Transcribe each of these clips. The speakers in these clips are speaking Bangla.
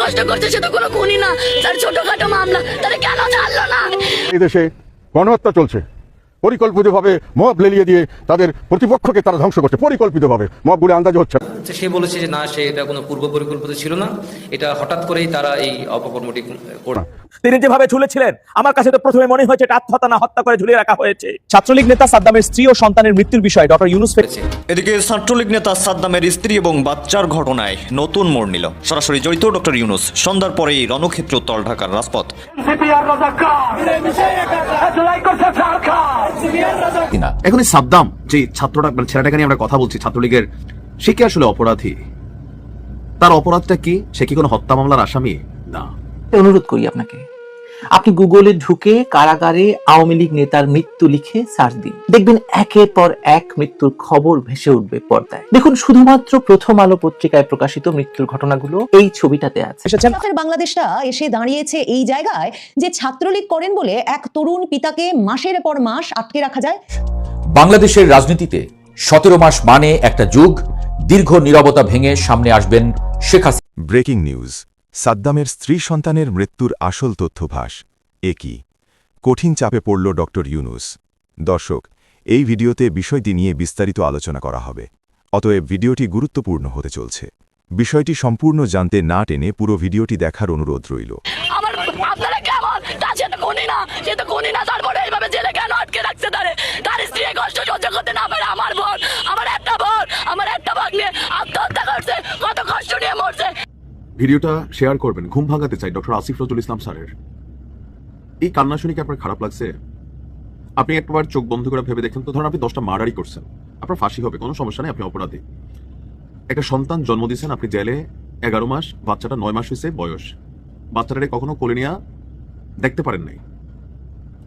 কষ্ট করছে, সে তো না। তার ছোটখাটো মামলা তাহলে কেন না? এই দেশে গণহত্যা চলছে। পরিকল্পিতভাবে মব লেলিয়ে দিয়ে তাদের প্রতিপক্ষকে তারা ধ্বংস করছে পরিকল্পিতভাবে মব বলে আন্দাজ হচ্ছে সে বলেছে যে না সে এটা কোনো পূর্ব পরিকল্পিত ছিল না এটা হঠাৎ করেই তারা এই অপকর্মটি করে তিনি যেভাবে ঝুলেছিলেন আমার কাছে তো প্রথমে মনে হয়েছে এটা আত্মহত্যা না হত্যা করে ঝুলিয়ে রাখা হয়েছে ছাত্রলীগ নেতা সাদ্দামের স্ত্রী ও সন্তানের মৃত্যুর বিষয়ে ডক্টর ইউনুস করেছে এদিকে ছাত্রলীগ নেতা সাদ্দামের স্ত্রী এবং বাচ্চার ঘটনায় নতুন মোড় নিল সরাসরি জড়িত ডক্টর ইউনুস সন্ধ্যার পরেই রণক্ষেত্র উত্তর ঢাকার রাজপথ এখন এই সাদ্দাম যে ছাত্রটা মানে ছেলেটাকে নিয়ে আমরা কথা বলছি, ছাত্রলীগের, সে কি আসলে অপরাধী? তার অপরাধটা কি? সে কি কোনো হত্যা মামলার আসামি? না। অনুরোধ করি আপনাকে আপনি গুগলে ঢুকে কারাগারে আওয়ামী লীগ নেতার মৃত্যু লিখে সার্চ দিন। দেখবেন একের পর এক মৃত্যুর খবর ভেসে উঠবে পর্দায়। দেখুন শুধুমাত্র প্রথম আলো পত্রিকায় প্রকাশিত মৃত্যুর ঘটনাগুলো এই ছবিটাতে আছে। বাংলাদেশটা এসে দাঁড়িয়েছে এই জায়গায় যে ছাত্রলীগ করেন বলে এক তরুণ পিতাকে মাসের পর মাস আটকে রাখা যায়। বাংলাদেশের রাজনীতিতে সতেরো মাস মানে একটা যুগ দীর্ঘ নিরবতা ভেঙে সামনে আসবেন শেখ হাসিনা ব্রেকিং নিউজ। সাদ্দামের স্ত্রী সন্তানের মৃত্যুর আসল তথ্যভাস। এ কি? কঠিন চাপে পড়ল ড. ইউনুস। দর্শক, এই ভিডিওতে বিষয়টি নিয়ে বিস্তারিত আলোচনা করা হবে। অতএব ভিডিওটি গুরুত্বপূর্ণ হতে চলছে। বিষয়টি সম্পূর্ণ জানতে না টেনে পুরো ভিডিওটি দেখার অনুরোধ রইল। না ভিডিওটা শেয়ার করবেন, ঘুম ভাঙাতে চাই, ডক্টর আসিফ নজরুল ইসলাম স্যারের। এই কান্না শুনে কি আপনার খারাপ লাগছে? আপনি একবার চোখ বন্ধ করে ভেবে দেখেন তো, ধরুন আপনি দশটা মার্ডারই করছেন, আপনার ফাঁসি হবে, কোনো সমস্যা নেই, আপনি অপরাধী। একটা সন্তান জন্ম দিয়েছেন, আপনি জেলে এগারো মাস, বাচ্চাটা নয় মাস হয়েছে বয়স। বাচ্চাটাকে কখনো কোলে নিয়ে দেখতে পারেন নাই।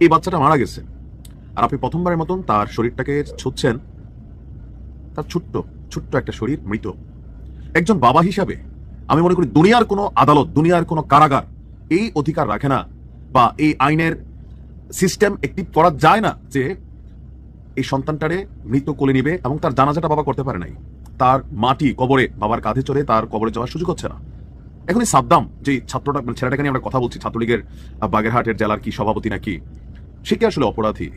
এই বাচ্চাটা মারা গেছে। আর আপনি প্রথমবারের মতন তার শরীরটাকে ছুটছেন তার ছোট্ট ছোট্ট একটা শরীর, মৃত। একজন বাবা হিসাবে আমি মনে করি দুনিয়ার কোনো আদালত, দুনিয়ার কোনো কারাগার এই অধিকার রাখে না বা এই আইনের সিস্টেম একটি করা যায় না যে এই সন্তানটারে মৃত কোলে নিবে এবং তার জানাজাটা বাবা করতে পারে নাই। তার মাটি কবরে বাবার কাঁধে চড়ে তার কবরে যাওয়ার সুযোগ হচ্ছে না। এখন এই সাদ্দাম, যে ছাত্রটা মানে ছেলেটাকে নিয়ে আমরা কথা বলছি, ছাত্রলীগের বাগেরহাটের জেলার কি সভাপতি নাকি সে কি আসলে অপরাধী?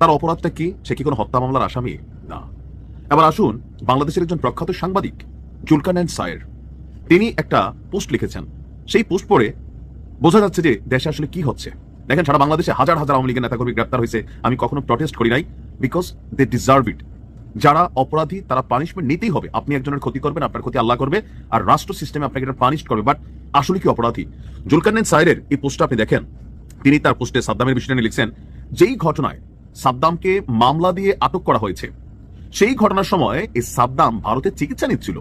তার অপরাধটা কি? সে কি কোনো হত্যা মামলার আসামি? না। এবার আসুন বাংলাদেশের একজন প্রখ্যাত সাংবাদিক জুলকানায়ন সায়ের তিনি একটা পোস্ট লিখেছেন। সেই পোস্ট পড়ে বোঝা যাচ্ছে যে দেশে আসলে কি হচ্ছে। দেখেন, সারা বাংলাদেশে হাজার হাজার আওয়ামী লীগের নেতাকর্মী গ্রেপ্তার হয়েছে। আমি কখনো প্রটেস্ট করি নাই বিকজ দে ডিজার্ভ ইট যারা অপরাধী, তারা পানিশমেন্ট নিতেই হবে। আপনি একজনের ক্ষতি করবেন, আপনার ক্ষতি আল্লাহ করবে, আর রাষ্ট্র সিস্টেমে আপনাকে এটা পানিশ করবে। বাট আসলে কি অপরাধী? জুলকান্নেন সাইরের এই পোস্টটা আপনি দেখেন। তিনি তার পোস্টে সাদ্দামের বিষয়টা নিয়ে লিখছেন, যেই ঘটনায় সাদ্দামকে মামলা দিয়ে আটক করা হয়েছে, সেই ঘটনার সময় এই সাদ্দাম ভারতে চিকিৎসা নিচ্ছিল।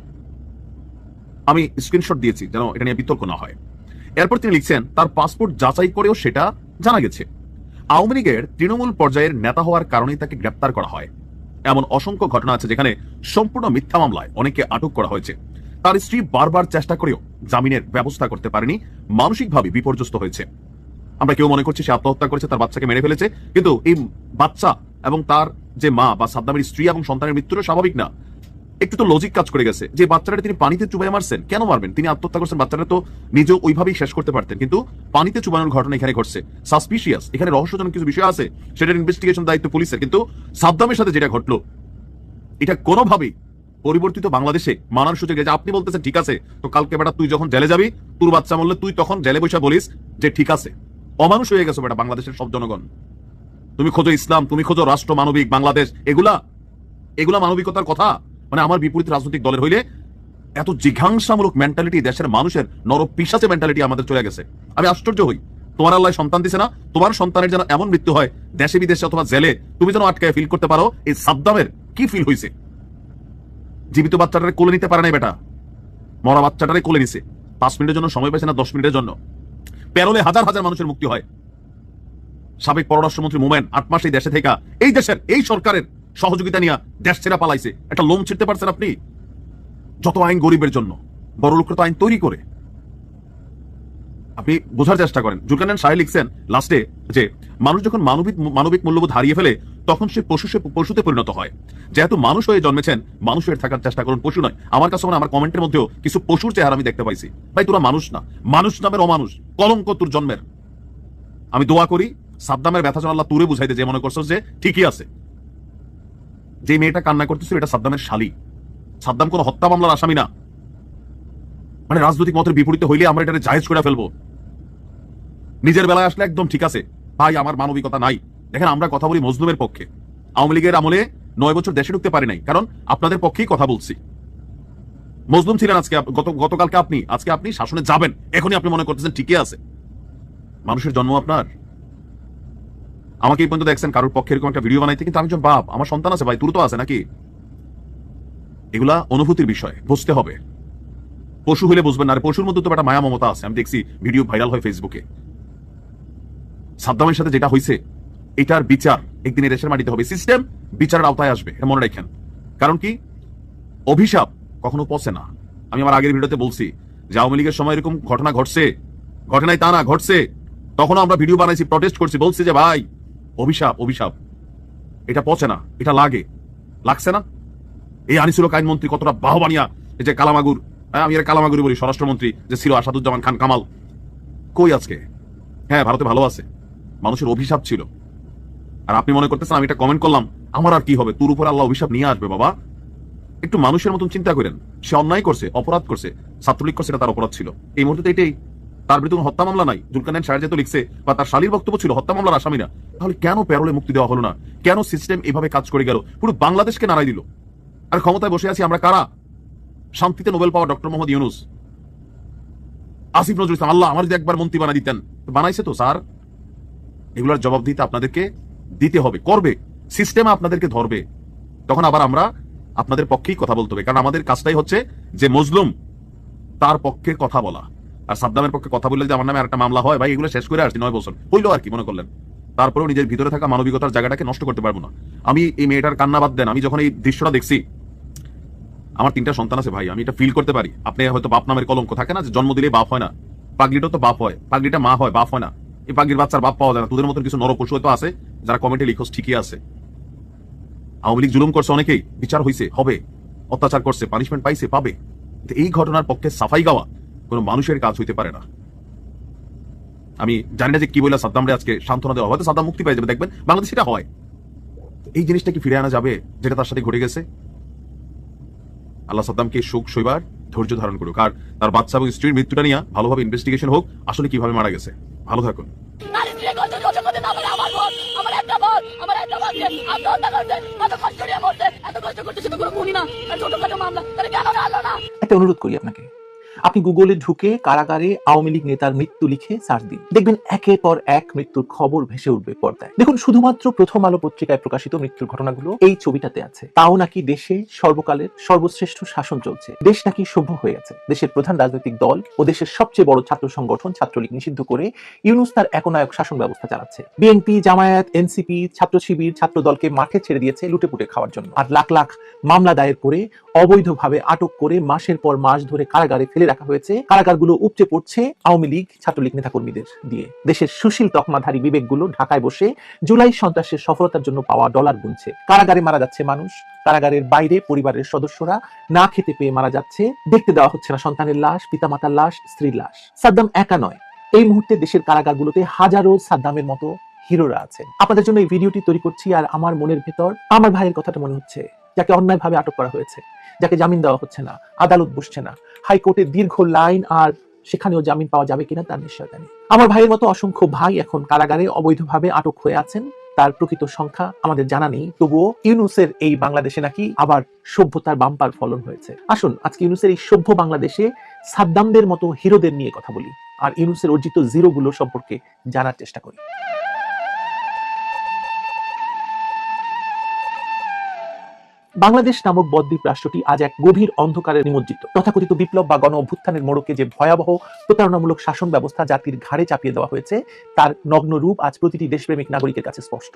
আমি স্ক্রিনশট দিয়েছি যেন এটা নিয়ে বিতর্ক না হয়। এরপর তিনি লিখছেন, তার পাসপোর্ট যাচাই করেও সেটা জানা গেছে। আওয়ামী লীগের তৃণমূল পর্যায়ের নেতা হওয়ার কারণেই তাকে গ্রেপ্তার করা হয়। এমন অসংখ্য ঘটনা আছে যেখানে সম্পূর্ণ মিথ্যা মামলায় অনেকে আটক করা হয়েছে। তার স্ত্রী বারবার চেষ্টা করেও জামিনের ব্যবস্থা করতে পারেনি, মানসিকভাবে বিপর্যস্ত হয়েছে। আমরা কেউ মনে করছি সে আত্মহত্যা করেছে, তার বাচ্চাকে মেরে ফেলেছে, কিন্তু এই বাচ্চা এবং তার যে মা বা সাদ্দামের স্ত্রী এবং সন্তানের মৃত্যুটা স্বাভাবিক না। একটু তো লজিক কাজ করে গেছে। যে বাচ্চাটা তিনি পানিতে চুবাই মারছেন, কেন মারবেন? তিনি আত্মহত্যা করছেন, বাচ্চাটা তো নিজেও ওইভাবেই শেষ করতে পারতেন। কিন্তু পানিতে চুবানোর ঘটনা এখানে ঘটছে। সাসপিশিয়াস এখানে রহস্যজনক কিছু বিষয় আছে সেটার ইনভেস্টিগেশন দায়িত্ব পুলিশের। কিন্তু সাদ্দামের সাথে যেটা ঘটলো, এটা কোনোভাবেই পরিবর্তিত বাংলাদেশে মানার সুযোগ যে আপনি বলতেছেন, ঠিক আছে, তো কালকে বেটা তুই যখন জেলে যাবি, তোর বাচ্চা বললে তুই তখন জেলে বসে বলিস যে ঠিক আছে। অমানুষ হয়ে গেছো বেটা বাংলাদেশের সব জনগণ। তুমি খোঁজো ইসলাম, তুমি খোঁজো রাষ্ট্র, মানবিক, বাংলাদেশ, এগুলা এগুলা মানবিকতার কথা? মানে আমার বিপরীত রাজনৈতিক দলের হইলে এত জিঘাংসামূলক মেন্টালিটি দেশের মানুষের নর পিসাচে মেন্টালিটি আমাদের চলে গেছে। আমি আশ্চর্য হই। তোমার আল্লাহ সন্তান দিছে না? তোমার সন্তানের যেন এমন মৃত্যু হয়, দেশে বিদেশে অথবা জেলে, তুমি যেন আটকায় ফিল করতে পারো, এই সাদ্দামের কি ফিল হয়েছে জীবিত বাচ্চাটারে কোলে নিতে পারে নাই বেটা। মরা বাচ্চাটারে কোলে নিছে। পাঁচ মিনিটের জন্য সময় পাইছে না, দশ মিনিটের জন্য। পেরোলে হাজার হাজার মানুষের মুক্তি হয়। সাবেক পররাষ্ট্রমন্ত্রী মোমেন আট মাস এই দেশে থেকে এই দেশের, এই সরকারের সহযোগিতা নিয়ে দেশ ছেড়া পালাইছে। একটা লোম ছিড়তে পারছেন আপনি? যত আইন গরিবের জন্য, বড় লোকরা তো আইন তৈরি করে। আপনি বোঝার চেষ্টা করেন। জুলকানান সাহেব লিখছেন লাস্টে যে, মানুষ যখন মানবিক মানবিক মূল্যবোধ হারিয়ে ফেলে, তখন সে পশু সে পশুতে পরিণত হয়। যেহেতু মানুষ হয়ে জন্মেছেন, মানুষের থাকার চেষ্টা করুন পশু নয়। আমার কাছে মনে আমার কমেন্টের মধ্যেও কিছু পশুর চেহারা আমি দেখতে পাইছি। ভাই, তোরা মানুষ না। মানুষ নামের অমানুষ। কলঙ্ক তোর জন্মের। আমি দোয়া করি, সাদ্দামের ব্যথা যেন আল্লাহ তুরে বুঝাইতে যে মনে করছ যে ঠিকই আছে। যে মেয়েটা কান্না করতেছিল এটা সাদ্দামের শালি। সাদ্দাম কোনো হত্যা মামলার আসামি না। মানে রাজনৈতিক মতের বিপরীতে হইলে আমরা এটা জায়েজ করে ফেলব। নিজের বেলায় আসলে একদম ঠিক আছে। ভাই, আমার মানবিকতা নাই। দেখেন, আমরা কথা বলি মজলুমের পক্ষে। আওয়ামী লীগের আমলে নয় বছর দেশে ঢুকতে পারি নাই, কারণ আপনাদের পক্ষেই কথা বলছি। মজলুম ছিলেন আজকে গত গতকালকে আপনি, আজকে আপনি শাসনে যাবেন। এখনই আপনি মনে করতেছেন ঠিকই আছে। মানুষের জন্ম আপনার। আমাকে এই পর্যন্ত দেখছেন, কারোর পক্ষে এরকম একটা ভিডিও বানাইতে কিন্তু আমি একজন বাপ, আমার সন্তান আছে ভাই তো আছে নাকি? এগুলা অনুভূতির বিষয়, বুঝতে হবে। পশু হলে বুঝবেন না, আর পশুর মধ্যে তো একটা মায়া মমতা আছে, আমি দেখছি ভিডিও ভাইরাল হয় ফেসবুকে সাদ্দামের সাথে যেটা হয়েছে এটার বিচার একদিন দেশের মাটিতে হবে। সিস্টেম বিচারের আওতায় আসবে মনে রাখেন। কারণ কি? অভিশাপ কখনো পচে না। আমি আমার আগের ভিডিওতে বলছি, যে আওয়ামী লীগের সময় এরকম ঘটনা ঘটছে ঘটনায় তা না, ঘটছে। তখন আমরা ভিডিও বানাইছি প্রটেস্ট করছি, বলছি যে ভাই অভিশাপ অভিশাপ। এটা পচে না, এটা লাগে। লাগছে না? এই আনিসুল হক আইনমন্ত্রী কতটা বাহবানিয়া যে কালামাগুর। হ্যাঁ আমি এর কালামাগুরি বলি, স্বরাষ্ট্রমন্ত্রী যে ছিল আসাদুজ্জামান খান কামাল। কই আজকে? হ্যাঁ ভারতে ভালো আছে। মানুষের অভিশাপ ছিল। আর আপনি মনে করতেছেন আমি এটা কমেন্ট করলাম, আমার আর কি হবে? তোর উপর আল্লাহ অভিশাপ নিয়ে আসবে, বাবা। একটু মানুষের মতন চিন্তা করেন। সে অন্যায় করছে, অপরাধ করছে, ছাত্রলীগ করছে, এটা তার অপরাধ ছিল। এই মুহূর্তে এটাই। তার বিরুদ্ধে কোনো হত্যা মামলা নাই। জুলকানের সাহেব যেহেতু লিখছে, বা তার শালীর বক্তব্য ছিল, হত্যা মামলার আসামি না তাহলে কেন প্যারোলে মুক্তি দেওয়া হলো না? কেন সিস্টেম এভাবে কাজ করে গেল? পুরো বাংলাদেশকে নাড়াই দিল। আর ক্ষমতায় বসে আছি আমরা কারা? শান্তিতে নোবেল পাওয়া ডক্টর মোহাম্মদ ইউনুস। আসিফ নজরুল ইসলাম, আল্লাহ আমার যদি একবার মন্ত্রী বানাই দিতেন। বানাইছে তো, স্যার। এগুলোর জবাব দিতে আপনাদেরকে দিতে হবে, করবে। সিস্টেম আপনাদেরকে ধরবে। তখন আবার আমরা আপনাদের পক্ষেই কথা বলতে হবে। কারণ আমাদের কাজটাই হচ্ছে যে মজলুম, তার পক্ষে কথা বলা। আর সাদ্দামের পক্ষে কথা বললে যে আমার নামে একটা মামলা হয়, ভাই, এগুলো শেষ করে আসছি, নয় বছর। হইল আর কি, মনে করলেন। তারপরেও নিজের ভিতরে থাকা মানবিকতার জায়গাটাকে নষ্ট করতে পারব না। আমি এই মেয়েটার কান্না বাদ দেন, আমি যখন এই দৃশ্যটা দেখছি, আমার তিনটা সন্তান আছে ভাই, আমি এটা ফিল করতে পারি। আপনি হয়তো বাপ নামের কলঙ্ক থাকে না, যে জন্ম দিলে বাপ হয় না। পাগলিটাও তো বাপ হয়, পাগলিটা মা হয়, বাপ হয় না। এই পাগলির বাচ্চার বাপ পাওয়া যায় না, তোদের মতন কিছু নর পশু হয়তো আছে, যারা কমেন্টে লিখোস ঠিকই আছে। আওয়ামী লীগ জুলুম করছে অনেকেই, বিচার হয়েছে হবে, অত্যাচার করছে পানিশমেন্ট পাইছে, পাবে। এই ঘটনার পক্ষে সাফাই গাওয়া কোনো মানুষের কাজ হইতে পারে না। আমি জানি না যে কি বলে সাদ্দামরে আজকে সান্ত্বনা দেওয়া হয়তো সাদ্দাম মুক্তি পাই যাবে, দেখবেন। বাংলাদেশ এটা হয়। এই জিনিসটা কি ফিরে আনা যাবে, যেটা তার সাথে ঘটে গেছে? আল্লাহ সাদ্দামকে সুখ শৈবার ধৈর্য ধারণ করুক। আর তার বাচ্চা এবং স্ত্রীর মৃত্যুটা নিয়ে ভালোভাবে ইনভেস্টিগেশন হোক, আসলে কীভাবে মারা গেছে। ভালো থাকুন। একটা অনুরোধ করি আপনাকে। আপনি গুগলে ঢুকে কারাগারে আওয়ামী লীগ নেতার মৃত্যু লিখে সার্চ দিন। দেখবেন একের পর এক মৃত্যুর খবর ভেসে উঠবে পর্দায়। দেখুন, শুধুমাত্র প্রথম আলো পত্রিকায় প্রকাশিত মৃত্যুর ঘটনাগুলো এই ছবিটাতে আছে। তাও নাকি দেশে সর্বকালের সর্বশ্রেষ্ঠ শাসন চলছে। দেশ নাকি সভ্য হয়ে গেছে দেশের প্রধান রাজনৈতিক দল ও দেশের সবচেয়ে বড় ছাত্র সংগঠন ছাত্রলীগ নিষিদ্ধ করে ইউনুস তার একনায়ক শাসন ব্যবস্থা চালাচ্ছে। বিএনপি, জামায়াত, এনসিপি ছাত্র শিবির ছাত্র দলকে মাঠে ছেড়ে দিয়েছে লুটে পুটে খাওয়ার জন্য। আর লাখ লাখ মামলা দায়ের করে অবৈধভাবে আটক করে মাসের পর মাস ধরে কারাগারে ফেলে রাখা হয়েছে। কারাগারগুলো উপচে পড়ছে আওয়ামী লীগ, ছাত্রলীগ নেতাকর্মীদের দিয়ে। দেশের সুশীল তকমাধারী বিবেকগুলো ঢাকায় বসে জুলাই সন্ত্রাসের সফলতার জন্য পাওয়া ডলার গুনছে। কারাগারে মারা যাচ্ছে মানুষ। কারাগারের বাইরে পরিবারের সদস্যরা না খেতে পেয়ে মারা যাচ্ছে। দেখতে দেওয়া হচ্ছে না সন্তানের লাশ, পিতামাতার লাশ, স্ত্রীর লাশ। সাদ্দাম একা নয়। এই মুহূর্তে দেশের কারাগারগুলোতে হাজারো সাদ্দামের মতো হিরোরা আছেন। আপনাদের জন্য এই ভিডিওটি তৈরি করছি আর আমার মনের ভেতর, আমার ভাইয়ের কথাটা মনে হচ্ছে, যাকে অন্যায়ভাবে আটক করা হয়েছে। যাকে জামিন দেওয়া হচ্ছে না, আদালত বসছে না। হাইকোর্টের দীর্ঘ লাইন আর সেখানেও জামিন পাওয়া যাবে কিনা তার নিশ্চয়তা নেই। আমার ভাইয়ের মতো অসংখ্য ভাই এখন কারাগারে অবৈধভাবে আটক হয়ে আছেন। তার প্রকৃত সংখ্যা আমাদের জানা নেই। তবুও ইউনুসের এই বাংলাদেশে নাকি আবার সভ্যতার বাম্পার ফলন হয়েছে। আসুন, আজকে ইউনুসের এই সভ্য বাংলাদেশে সাদ্দামদের মতো হিরোদের নিয়ে কথা বলি। আর ইউনুসের অর্জিত জিরোগুলো সম্পর্কে জানার চেষ্টা করি। বাংলাদেশ নামক বদ্বীপ রাষ্ট্রটি আজ এক গভীর অন্ধকারে নিমজ্জিত। তথাকথিত বিপ্লব বা গণ অভ্যুত্থানের মোড়কে যে ভয়াবহ, প্রতারণামূলক শাসন ব্যবস্থা জাতির ঘাড়ে চাপিয়ে দেওয়া হয়েছে, তার নগ্ন রূপ আজ প্রতিটি দেশপ্রেমিক নাগরিকের কাছে স্পষ্ট।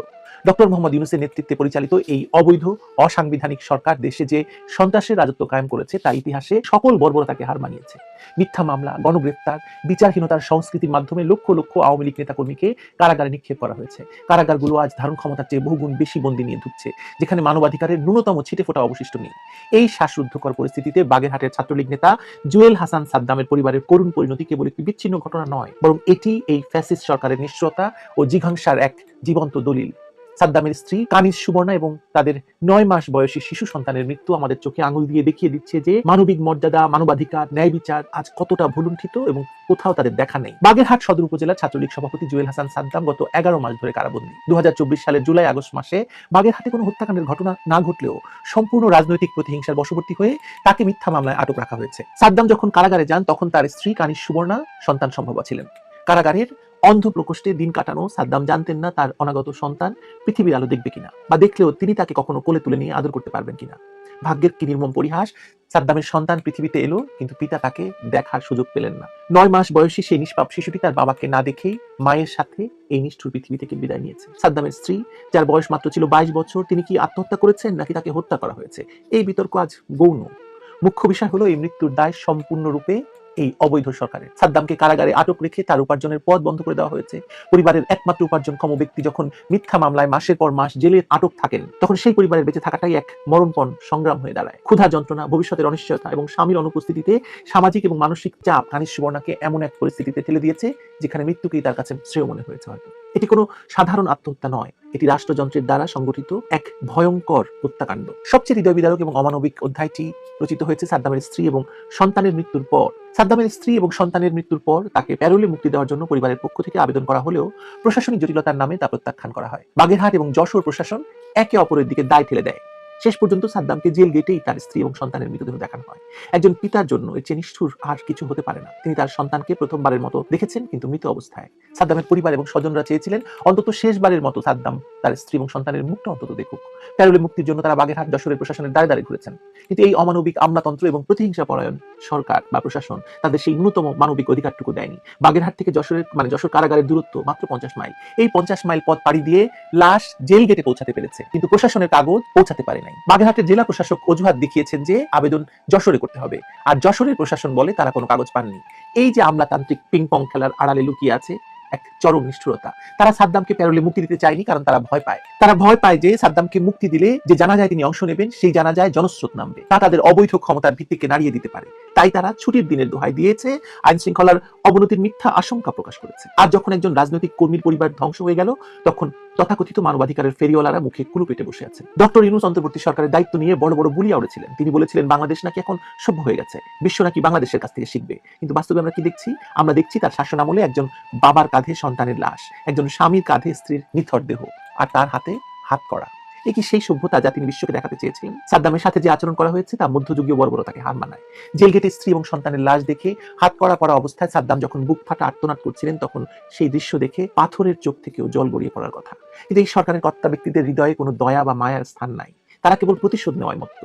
ডক্টর মোহাম্মদ ইউনুসের নেতৃত্বে পরিচালিত এই অবৈধ, অসাংবিধানিক সরকার দেশে যে সন্ত্রাসের রাজত্ব কায়েম করেছে, তা ইতিহাসে সকল বর্বরতাকে হার মানিয়েছে। মিথ্যা মামলা গণগ্রেপ্তার বিচারহীনতার সংস্কৃতির মাধ্যমে লক্ষ লক্ষ আওয়ামী লীগ নেতাকর্মীকে কারাগারে নিক্ষেপ করা হয়েছে। কারাগারগুলো আজ ধারণ ক্ষমতার চেয়ে বহুগুণ বেশি বন্দী নিয়ে ঢুকছে যেখানে মানবাধিকারের ন্যূনতম ছিটে ফোটা অবশিষ্ট নেই। এই শ্বাসরুদ্ধকর পরিস্থিতিতে বাগেরহাটের ছাত্রলীগ নেতা জুয়েল হাসান সাদ্দামের পরিবারের করুণ পরিণতি কেবল একটি বিচ্ছিন্ন ঘটনা নয়, বরং এটি এই ফ্যাসিস্ট সরকারের নিশ্চয়তা ও জিঘাংসার এক জীবন্ত দলিল। সাদ্দামের স্ত্রী কানিজ সুবর্ণা এবং তাদের নয় মাস বয়সী শিশু সন্তানের মৃত্যু আমাদের চোখে আঙুল দিয়ে দেখিয়ে দিচ্ছে যে মানবিক মর্যাদা, মানবাধিকার, ন্যায় বিচার আজ কতটা ভুলুণ্ঠিত এবং কোথাও তাদের দেখা নেই। বাগেরহাট সদর উপজেলার ছাত্রলীগ সভাপতি জুয়েল হাসান সাদ্দাম গত এগারো মাস ধরে কারাবন্দী। দু হাজার চব্বিশ সালের জুলাই, আগস্ট মাসে বাগেরহাটে কোনো হত্যাকাণ্ডের ঘটনা না ঘটলেও সম্পূর্ণ রাজনৈতিক প্রতিহিংসার বশবর্তী হয়ে তাকে মিথ্যা মামলায় আটক রাখা হয়েছে। সাদ্দাম যখন কারাগারে যান, তখন তার স্ত্রী কানিজ সুবর্ণা সন্তান সম্ভবা ছিলেন। কারাগারের অন্ধ প্রকোষ্ঠে দিন কাটানো, সাদ্দাম জানতেন না তার অনাগত সন্তান পৃথিবীর আলো দেখবে কিনা, বা দেখলেও তিনি তাকে কখনো কোলে তুলে নিয়ে আদর করতে পারবেন কিনা। ভাগ্যের কি নির্মম পরিহাস, সাদ্দামের সন্তান পৃথিবীতে এলো, কিন্তু পিতা তাকে দেখার সুযোগ পেলেন না। নয় মাস বয়সী সেই নিষ্পাপ শিশুটি তার বাবাকে না দেখেই মায়ের সাথে এই নিষ্ঠুর পৃথিবী থেকে বিদায় নিয়েছে। সাদ্দামের স্ত্রী, যার বয়স মাত্র ছিল বাইশ বছর, তিনি কি আত্মহত্যা করেছেন নাকি তাকে হত্যা করা হয়েছে? এই বিতর্ক আজ গৌণ। মুখ্য বিষয় হলো এই মৃত্যুর দায় সম্পূর্ণরূপে এই অবৈধ সরকারের। সাদ্দামকে কারাগারে আটক রেখে তার উপার্জনের পথ বন্ধ করে দেওয়া হয়েছে। পরিবারের একমাত্র উপার্জনক্ষম ব্যক্তি যখন মিথ্যা মামলায় মাসের পর মাস জেলে আটক থাকেন, তখন সেই পরিবারের বেঁচে থাকাটাই এক মরণপণ সংগ্রাম হয়ে দাঁড়ায়। ক্ষুধা যন্ত্রণা, ভবিষ্যতের অনিশ্চয়তা এবং স্বামীর অনুপস্থিতিতে সামাজিক এবং মানসিক চাপ রানী সুবর্ণাকে এমন এক পরিস্থিতিতে ঠেলে দিয়েছে, যেখানে মৃত্যুকেই তার কাছে শ্রেয় মনে হয়েছে হয়তো। এটি কোনো সাধারণ আত্মহত্যা নয়। এটি রাষ্ট্রযন্ত্রের দ্বারা সংগঠিত এক ভয়ঙ্কর হত্যাকাণ্ড। সবচেয়ে হৃদয় বিদারক এবং অমানবিক অধ্যায়টি রচিত হয়েছে সাদ্দামের স্ত্রী এবং সন্তানের মৃত্যুর পর। সাদ্দামের স্ত্রী এবং সন্তানের মৃত্যুর পর তাকে প্যারোলে মুক্তি দেওয়ার জন্য পরিবারের পক্ষ থেকে আবেদন করা হলেও প্রশাসনিক জটিলতার নামে তা প্রত্যাখ্যান করা হয়। বাগেরহাট এবং যশোর প্রশাসন একে অপরের দিকে দায় ঠেলে দেয়। শেষ পর্যন্ত সাদ্দামকে জেল গেটেই তার স্ত্রী এবং সন্তানের মৃতদেহ দেখানো হয়। একজন পিতার জন্য এর চেয়ে নিষ্ঠুর আর কিছু হতে পারে না। তিনি তার সন্তানকে প্রথমবারের মতো দেখেছেন, কিন্তু মৃত অবস্থায়। সাদ্দামের পরিবার এবং স্বজনরা চেয়েছিলেন, অন্তত শেষবারের মতো সাদ্দাম তার স্ত্রী এবং সন্তানের মুখটা অন্তত দেখুক। প্যারোলে মুক্তির জন্য তারা বাগেরহাট যশোরের প্রশাসনের দ্বারে দ্বারে ঘুরেছেন। কিন্তু এই অমানবিক আমলাতন্ত্র এবং প্রতিহিংসা পরায়ণ সরকার বা প্রশাসন তাদের সেই ন্যূনতম মানবিক অধিকারটুকু দেয়নি। বাগেরহাট থেকে যশোরের মানে যশোর কারাগারের দূরত্ব মাত্র পঞ্চাশ মাইল। এই পঞ্চাশ মাইল পথ পাড়ি দিয়ে লাশ জেল গেটে পৌঁছাতে পেরেছে। কিন্তু প্রশাসনের কাগজ পৌঁছাতে পারে নাই। বাগেরহাটের জেলা প্রশাসক অজুহাত দেখিয়েছেন যে আবেদন যশোরে করতে হবে। আর যশোরের প্রশাসন বলে তারা কোনো কাগজ পাননি। এই যে আমলাতান্ত্রিক পিং পং খেলার আড়ালে লুকিয়ে আছে এক চরম নিষ্ঠুরতা। তারা সাদ্দামকে প্যারোলে মুক্তি দিতে চায়নি কারণ তারা ভয় পায়। তারা ভয় পায় যে সাদ্দামকে মুক্তি দিলে যে জানা যায় তিনি অংশ নেবেন, সেই জানা যায় জনস্রোত নামবে। তা তাদের অবৈধ ক্ষমতার ভিত্তিকে নাড়িয়ে দিতে পারে। তাই তারা ছুটির দিনের দোহাই দিয়েছে। আইন শৃঙ্খলার অবনতির মিথ্যা আশঙ্কা প্রকাশ করেছে। আর যখন একজন রাজনৈতিক কর্মীর পরিবার ধ্বংস হয়ে গেল, তখন তথাকথিত মানবাধিকারের ফেরিওয়ালারা মুখে কুলু পেটে বসে আছেন। ডক্টর ইউনুস অন্তর্বর্তী সরকারের দায়িত্ব নিয়ে বড় বড় বুলিয়া উড়েছিলেন তিনি বলেছিলেন, বাংলাদেশ নাকি এখন সভ্য হয়ে গেছে। বিশ্ব নাকি বাংলাদেশের কাছ থেকে শিখবে। কিন্তু বাস্তবে আমরা কি দেখছি? আমরা দেখছি তার শাসন আমলে একজন বাবার কাঁধে সন্তানের লাশ, একজন স্বামীর কাঁধে স্ত্রীর নিথর দেহ আর তার হাতে হাত করা। এ কি সেই সভ্যতা যা তিনি বিশ্বকে দেখাতে চেয়েছিলেন সাদ্দামের সাথে যে আচরণ করা হয়েছে তা মধ্যযুগীয় বর্বরতাকে হার মানায়। জেল গেটে স্ত্রী এবং সন্তানের লাশ দেখে হাত করা করা অবস্থায় সাদ্দাম যখন বুক ফাটা আর্তনাদ করছিলেন, তখন সেই দৃশ্য দেখে পাথরের চোখ থেকেও জল গড়িয়ে পড়ার কথা। কিন্তু এই সরকারের কর্তা ব্যক্তিদের হৃদয়ে কোনো দয়া বা মায়ার স্থান নাই। তারা কেবল প্রতিশোধ নেওয়ায় মত্ত।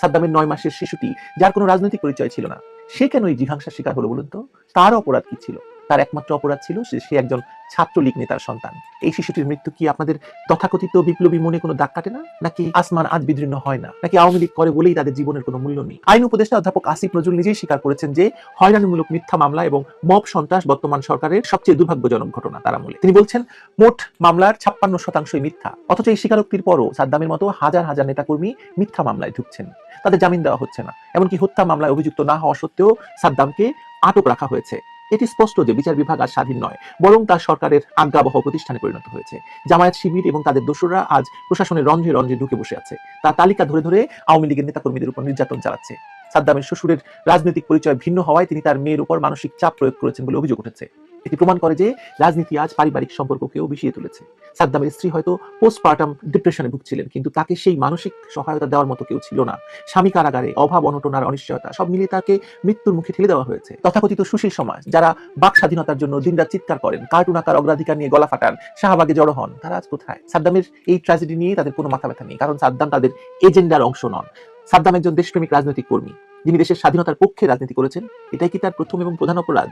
সাদ্দামের নয় মাসের শিশুটি, যার কোনো রাজনৈতিক পরিচয় ছিল না, সে কেন এই জিঘাংসার শিকার হলো বলুন তো? তার অপরাধ কি ছিল? তার একমাত্র অপরাধ ছিল সে একজন ছাত্রলীগ নেতার সন্তান। এই শিশুটির মৃত্যু কি আপনাদের তথাকথিত বিপ্লবী মনে কোনো দাগ কাটে না? নাকি আসমান আজ বিদীর্ণ হয় না? নাকি আওয়ামী লীগ করে বলেই তাদের জীবনের কোনো মূল্য নেই? আইন উপদেষ্টা অধ্যাপক আসিফ নজরুল নিজেই স্বীকার করেছেন যে, হয়রানিমূলক মিথ্যা মামলা এবং মব সন্ত্রাস বর্তমান সরকারের সবচেয়ে দুর্ভাগ্যজনক ঘটনা, তার আমলে তিনি বলছেন, মোট মামলার ছাপ্পান্ন শতাংশই মিথ্যা। অথচ এই স্বীকারোক্তির পরও সাদ্দামের মতো হাজার হাজার নেতাকর্মী মিথ্যা মামলায় ঢুকছেন। তাদের জামিন দেওয়া হচ্ছে না। এমনকি হত্যা মামলায় অভিযুক্ত না হওয়া সত্ত্বেও সাদ্দামকে আটক রাখা হয়েছে। এটি স্পষ্ট যে বিচার বিভাগ আর স্বাধীন নয়, বরং তার সরকারের আজ্ঞাবহ প্রতিষ্ঠানে পরিণত হয়েছে। জামায়াত শিবির এবং তাদের দোসররা আজ প্রশাসনের রঞ্জে রঞ্জে ঢুকে বসে আছে। তার তালিকা ধরে ধরে আওয়ামী লীগের নেতাকর্মীদের উপর নির্যাতন চালাচ্ছে। সাদ্দামের শ্বশুরের রাজনৈতিক পরিচয় ভিন্ন হওয়ায় তিনি তার মেয়ের উপর মানসিক চাপ প্রয়োগ করেছেন বলে অভিযোগ উঠেছে। এটি প্রমাণ করে যে রাজনীতি আজ পারিবারিক সম্পর্ককেও বিষিয়ে তুলেছে। সাদ্দামের স্ত্রী হয়তো পোস্টপার্টাম ডিপ্রেশনে ভুগছিলেন, কিন্তু তাকে সেই মানসিক সহায়তা দেওয়ার মতো কেউ ছিল না। স্বামী কারাগারে অভাব, অনটনার অনিশ্চয়তা, সব মিলিয়ে তাকে মৃত্যুর মুখে ঠেলে দেওয়া হয়েছে। তথাকথিত সুশীল সমাজ, যারা বাক স্বাধীনতার জন্য দিনরাত চিৎকার করেন কার্টুন আকার অগ্রাধিকার নিয়ে গলা ফাটান, শাহবাগে জড়ো হন, তারা আজ কোথায়? সাদ্দামের এই ট্র্যাজেডি নিয়ে তাদের কোনো মাথা ব্যথা নেই, কারণ সাদ্দাম তাদের এজেন্ডার অংশ নন। সাদ্দাম একজন দেশপ্রেমিক রাজনৈতিক কর্মী, যিনি দেশের স্বাধীনতার পক্ষে রাজনীতি করেছেন, এটাই কি তার প্রথম এবং প্রধান অপরাধ?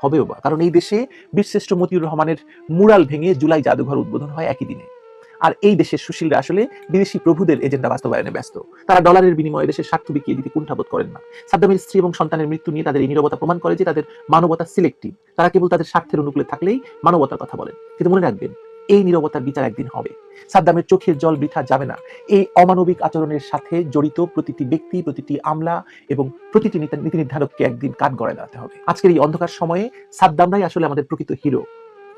হবেও বা। কারণ এই দেশে বীরশ্রেষ্ঠ মতিউর রহমানের মুরাল ভেঙে জুলাই জাদুঘর উদ্বোধন হয় একই দিনে। আর এই দেশের সুশীলরা আসলে বিদেশি প্রভুদের এজেন্ডা বাস্তবায়নে ব্যস্ত। তারা ডলারের বিনিময়ে দেশের স্বার্থ বিকিয়ে দিতে কুণ্ঠাবোধ করেন না। সাদ্দামের স্ত্রী এবং সন্তানের মৃত্যু নিয়ে তাদের এই নিরবতা প্রমাণ করে যে তাদের মানবতা সিলেক্টিভ তারা কেবল তাদের স্বার্থের অনুকূলে থাকলেই মানবতার কথা বলেন। কিন্তু মনে রাখবেন এই নিরবতার বিচার একদিন হবে। সাদ্দামের চোখের জল বৃথা যাবে না। এই অমানবিক আচরণের সাথে জড়িত প্রতিটি ব্যক্তি, প্রতিটি আমলা এবং প্রতিটি নীতি- নির্ধারককে একদিন কাঠ গড়ায় দাঁড়াতে হবে। আজকের এই অন্ধকার সময়ে সাদ্দামরাই আসলে আমাদের প্রকৃত হিরো।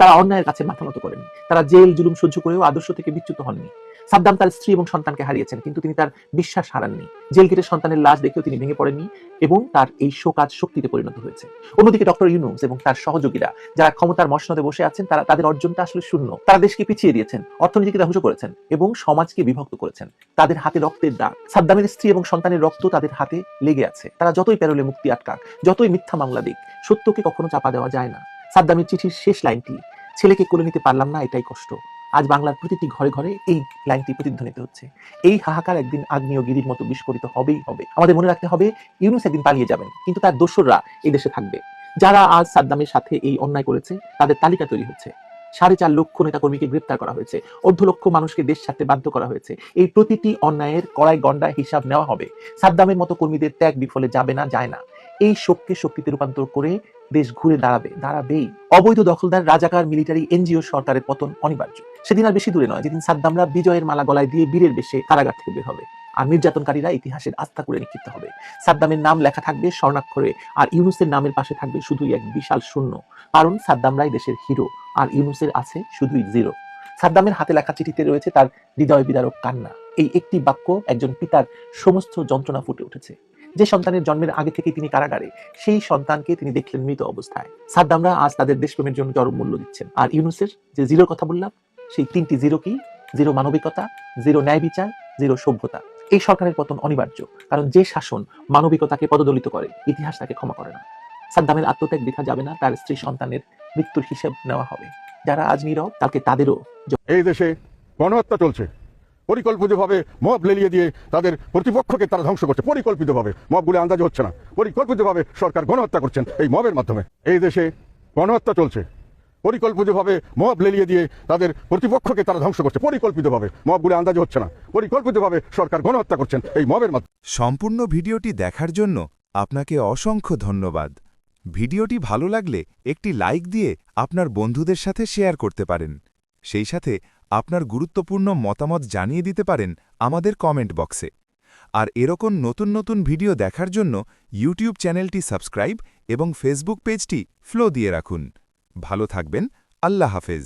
তারা অন্যায়ের কাছে মাথা নত করেনি তারা জেল, জুলুম সহ্য করেও আদর্শ থেকে বিচ্যুত হননি। সাদ্দাম তার স্ত্রী এবং সন্তানকে হারিয়েছেন, কিন্তু তিনি তার বিশ্বাস হারাননি। জেল গেটে সন্তানের লাশ দেখেও তিনি ভেঙে পড়েননি এবং তার এই শোকাজ শক্তিতে পরিণত হয়েছে। অন্যদিকে ডক্টর ইউনুস এবং তার সহযোগীরা যারা ক্ষমতার মসনদে বসে আছেন, তারা তাদের অর্জনটা আসলে শূন্য। তারা দেশকে পিছিয়ে দিয়েছেন, অর্থনীতিকে ধ্বংস করেছেন এবং সমাজকে বিভক্ত করেছেন। তাদের হাতে রক্তের দাগ। সাদ্দামের স্ত্রী এবং সন্তানের রক্ত তাদের হাতে লেগে আছে। তারা যতই প্যারোলে মুক্তি আটকাক, যতই মিথ্যা মামলা দিক, সত্যকে কখনো চাপা দেওয়া যায় না। সাদ্দামের চিঠির শেষ লাইনটি, ছেলেকে কোলে নিতে পারলাম না, এটাই কষ্ট। আজ বাংলার প্রতিটি ঘরে ঘরে এই লাইনটি প্রতিধ্বনিত হচ্ছে। এই হাহাকার একদিন আগ্নেয় গিরির মতো বিস্ফোরিত হবেই হবে। আমাদের মনে রাখতে হবে, ইউনুস একদিন পালিয়ে যাবেন, কিন্তু তার দোসররা এই দেশে থাকবে। যারা আজ সাদ্দামের সাথে এই অন্যায় করেছে, তাদের তালিকা তৈরি হচ্ছে। সাড়ে চার লক্ষ নেতাকর্মীকে গ্রেপ্তার করা হয়েছে অর্ধ লক্ষ মানুষকে দেশ ছাড়তে বাধ্য করা হয়েছে। এই প্রতিটি অন্যায়ের কড়াই গন্ডায় হিসাব নেওয়া হবে। সাদ্দামের মতো কর্মীদের ত্যাগ বিফলে যাবে না, যায় না। এই শোককে শক্তিতে রূপান্তর করে দেশ ঘুরে দাঁড়াবে, দাঁড়াবেই। অবৈধ দখলদার, রাজাকার, মিলিটারি, এনজিও সরকারের পতন অনিবার্য। সেদিন আর বেশি দূরে নয়, যেদিন সাদ্দামরা বিজয়ের মালা গলায় দিয়ে বীরের বেশে কারাগার থেকে বের হবে। আর নির্যাতনকারীরা ইতিহাসের আস্থা করে নিক্ষিপ্ত হবে। সাদ্দামের নাম লেখা থাকবে স্বর্ণাক্ষরে, আর ইউনুসের নামের পাশে থাকবে শুধুই এক বিশাল শূন্য। কারণ সাদ্দামরাই দেশের হিরো, আর ইউনুসের আছে শুধুই জিরো। সাদ্দামের হাতে লেখা চিঠিতে রয়েছে তার হৃদয় বিদারক কান্না। এই একটি বাক্য একজন পিতার সমস্ত যন্ত্রণা ফুটে উঠেছে। যে সন্তানের জন্মের আগে থেকে তিনি কারাগারে, সেই সন্তানকে তিনি দেখলেন মৃত অবস্থায়। সাদ্দামরা আজ তাদের দেশপ্রেমের জন্য চরম মূল্য দিচ্ছেন। আর ইউনুসের যে জিরোর কথা বললাম, সেই তিনটি জিরো কি? জিরো মানবিকতা, জিরো ন্যায় বিচার, জিরো সভ্যতা। এই সরকারের পতন অনিবার্য, কারণ যে শাসন মানবিকতাকে পদদলিত করে, ইতিহাস তাকে ক্ষমা করে না। সাদ্দামের আত্মত্যাগ দেখা যাবে না, তার স্ত্রী সন্তানের মৃত্যুর হিসেব নেওয়া হবে। যারা আজ নীরব, তাকে তাদেরও এই দেশে গণহত্যা চলছে। পরিকল্পিতভাবে মব লেলিয়ে দিয়ে তাদের প্রতিপক্ষকে তারা ধ্বংস করছে। পরিকল্পিতভাবে মবগুলো আন্দাজ হচ্ছে না। পরিকল্পিতভাবে সরকার গণহত্যা করছেন এই মবের মাধ্যমে। এই দেশে গণহত্যা চলছে। পরিকল্পিতভাবে মব লেলিয়ে দিয়ে তাদের প্রতিপক্ষকে তারা ধ্বংস করছে। পরিকল্পিতভাবে মবগুলো আন্দাজ হচ্ছে না। পরিকল্পিতভাবে সরকার গণহত্যা করছেন এই মবের মাধ্যমে। সম্পূর্ণ ভিডিওটি দেখার জন্য আপনাকে অসংখ্য ধন্যবাদ। ভিডিওটি ভালো লাগলে একটি লাইক দিয়ে আপনার বন্ধুদের সাথে শেয়ার করতে পারেন। সেই সাথে আপনার গুরুত্বপূর্ণ মতামত জানিয়ে দিতে পারেন আমাদের কমেন্ট বক্সে। আর এরকম নতুন নতুন ভিডিও দেখার জন্য ইউটিউব চ্যানেলটি সাবস্ক্রাইব এবং ফেসবুক পেজটি ফ্লো দিয়ে রাখুন। ভালো থাকবেন, আল্লাহ হাফেজ।